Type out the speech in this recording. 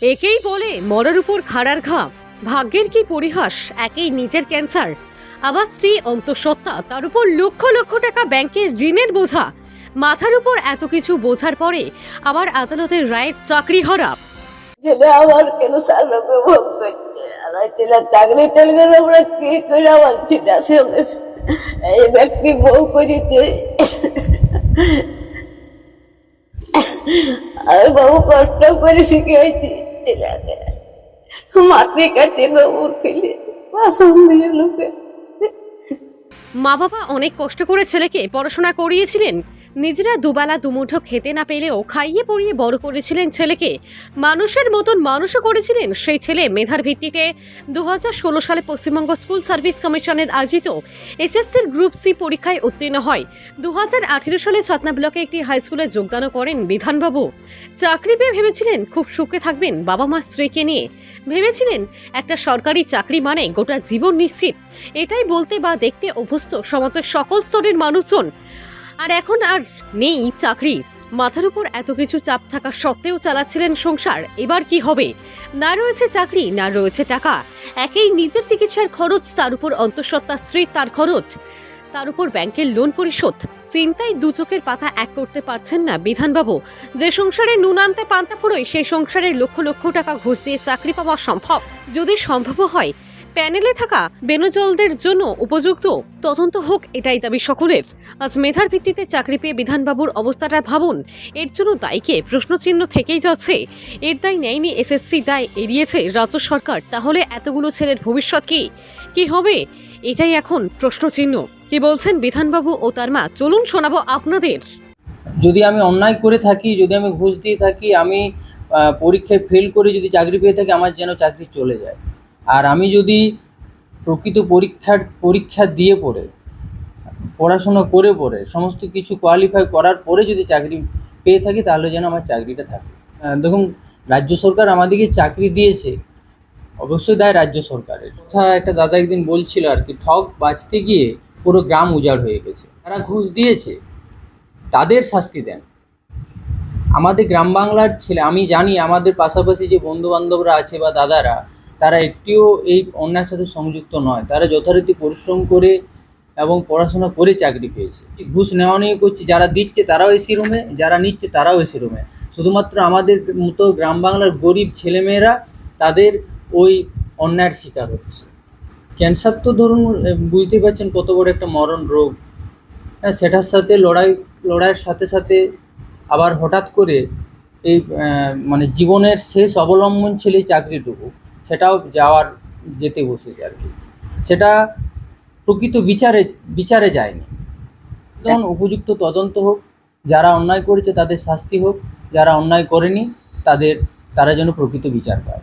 একেই বলে মরার উপর খাড়ার ঘা ভাগ্যের কি পরিহাস? একেই নিজের ক্যান্সার। আবার স্ত্রী অন্তঃসত্ত্বা, তার উপর লক্ষ লক্ষ টাকা ব্যাংকের ঋণের বোঝা। মাথার উপর এত কিছু বোঝার পরে আবার আদালতের রায়ের চাকরি হারা। আমার কেন আমরা কি ব্যক্তি বউ আমি বহু কষ্ট করে শিখেছি মাটি কাটে বাবু ফেলে, বাসন দিয়ে লোকে। মা বাবা অনেক কষ্ট করে ছেলেকে পড়াশোনা করিয়েছিলেন নিজেরা দুবেলা দুমুঠো খেতে না পেলেও খাইয়ে পড়িয়ে বড় করেছিলেন ছেলেকে। মানুষের মতন মানুষও করেছিলেন সেই ছেলে মেধার ভিত্তিতে। দু সালে পশ্চিমবঙ্গ স্কুল সার্ভিস কমিশনের আয়োজিত এসএসসির গ্রুপ সি পরীক্ষায় উত্তীর্ণ হয়। দু হাজার আঠেরো সালে ছাতনা ব্লকে একটি হাই স্কুলে যোগদানও করেন বিধানবাবু। চাকরি পেয়ে ভেবেছিলেন খুব সুখে থাকবেন বাবা মা স্ত্রীকে নিয়ে। ভেবেছিলেন একটা সরকারি চাকরি মানে গোটা জীবন নিশ্চিত। এটাই বলতে বা দেখতে অভ্যস্ত সমাজের সকল স্তরের মানুষজন। আর এখন আর নেই চাকরি। মাথার উপর এত কিছু চাপ থাকা সত্ত্বেও চালাচ্ছিলেন সংসার। এবার কি হবে? না রয়েছে চাকরি, না রয়েছে টাকা। একেই নিজের চিকিৎসার খরচ, তার উপর অন্তঃসত্ত্বা স্ত্রীর তার খরচ। তার উপর ব্যাংকের লোন পরিশোধ। চিন্তায় দু চোখের পাতা এক করতে পারছেন না বিধানবাবু। যে সংসারে নুন আনতে পান্তা ফুরোয় সেই সংসারের লক্ষ লক্ষ টাকা ঘুষ দিয়ে চাকরি পাওয়া সম্ভব। যদি সম্ভব হয় প্যানেলে থাকা বেনজলদের জন্য উপযুক্ত তদন্ত হোক এটাই দাবি সকলের। আজ মেধার ভিত্তিতে চাকরি পেয়ে বিধানবাবুর অবস্থাটা ভাবুন, এর জন্য দায়ীকে প্রশ্নচিহ্ন থেকেই যাচ্ছে। এর দায় নেয়নি এসএসসি, দায় এড়িয়েছে রাজ্য সরকার। তাহলে এতগুলো ছেলের ভবিষ্যৎ কি? কি হবে? এটাই এখন প্রশ্নচিহ্ন। কি বলছেন বিধানবাবু ও তার মা? চলুন শোনাবো আপনাদের। যদি আমি অন্যায় করে থাকি, যদি আমি ঘুষ দিয়ে থাকি, আমি পরীক্ষায় ফেল করে যদি চাকরি পেয়ে থাকি, আমার যেন চাকরি চলে যায়। আর আমি যদি প্রকৃত পরীক্ষার, পরীক্ষা দিয়ে পড়ে, পড়াশোনা করে পড়ে, সমস্ত কিছু কোয়ালিফাই করার পরে যদি চাকরি পেয়ে থাকি, তাহলে যেন আমার চাকরিটা থাকে। দেখুন, রাজ্য সরকার আমাদেরকে চাকরি দিয়েছে, অবশ্যই দায় রাজ্য সরকারের। কথা একটা দাদা একদিন বলছিল আর কি ঠক বাঁচতে গিয়ে পুরো গ্রাম উজাড় হয়ে গেছে। তারা ঘুষ দিয়েছে, তাদের শাস্তি দেন। আমাদের গ্রাম বাংলার ছেলে, আমি জানি আমাদের পাশাপাশি যে বন্ধু বান্ধবরা আছে বা দাদারা তারা একটিও এই অন্যায়ের সাথে সংযুক্ত নয়। তারা যথারীতি পরিশ্রম করে এবং পড়াশোনা করে চাকরি পেয়েছে। ঘুষ নেওয়া নিয়ে করছে? যারা দিচ্ছে তারাও এসি রুমে যারা নিচ্ছে তারাও এসি রুমে শুধুমাত্র আমাদের মতো গ্রাম বাংলার গরিব ছেলেমেয়েরা তাদের ওই অন্যায়ের শিকার হচ্ছে। ক্যান্সার তো ধরুন বুঝতেই পারছেন কত বড় একটা মরণ রোগ। হ্যাঁ সেটার সাথে লড়াই, লড়াইয়ের সাথে সাথে আবার হঠাৎ করে এই মানে জীবনের শেষ অবলম্বন ছিল এই চাকরিটুকু। সেটাও যাওয়ার যেতে বসেছে আর কি। সেটা প্রকৃত বিচারে বিচারে যায়নি। তখন উপযুক্ত তদন্ত হোক, যারা অন্যায় করেছে তাদের শাস্তি হোক, যারা অন্যায় করেনি, তাদের, তারা যেন প্রকৃত বিচার পায়।